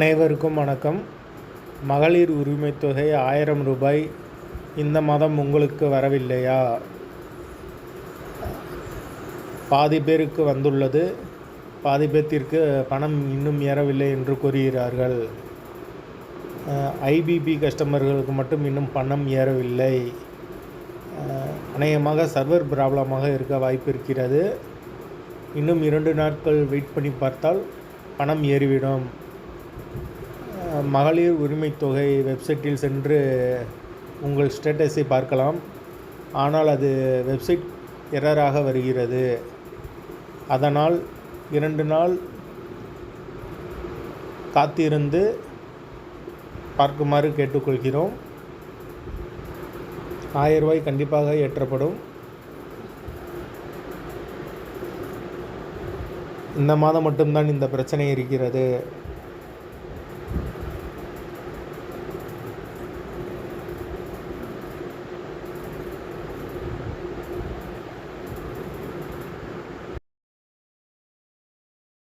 அனைவருக்கும் வணக்கம். மகளிர் உரிமை தொகை ஆயிரம் ரூபாய். இந்த மாதம் உங்களுக்கு வரவில்லையா? பாதி பேருக்கு வந்துள்ளது. பாதி பேர்த்திற்கு பணம் இன்னும் ஏறவில்லை என்று கூறுகிறார்கள். ஐபிபி கஸ்டமர்களுக்கு மட்டும் இன்னும் பணம் ஏறவில்லை. அநேகமாக சர்வர் ப்ராப்ளமாக இருக்க வாய்ப்பு இருக்கிறது. இன்னும் இரண்டு நாட்கள் வெயிட் பண்ணி பார்த்தால் பணம் ஏறிவிடும். மகளிர் உரிமைத் தொகை வெப்சைட்டில் சென்று உங்கள் ஸ்டேட்டஸை பார்க்கலாம். ஆனால் அது வெப்சைட் எரராக வருகிறது. அதனால் இரண்டு நாள் காத்திருந்து பார்க்குமாறு கேட்டுக்கொள்கிறோம். ஆயிரம் ரூபாய் கண்டிப்பாக ஏற்றப்படும். இந்த மாதம் மட்டும்தான் இந்த பிரச்சனை இருக்கிறது.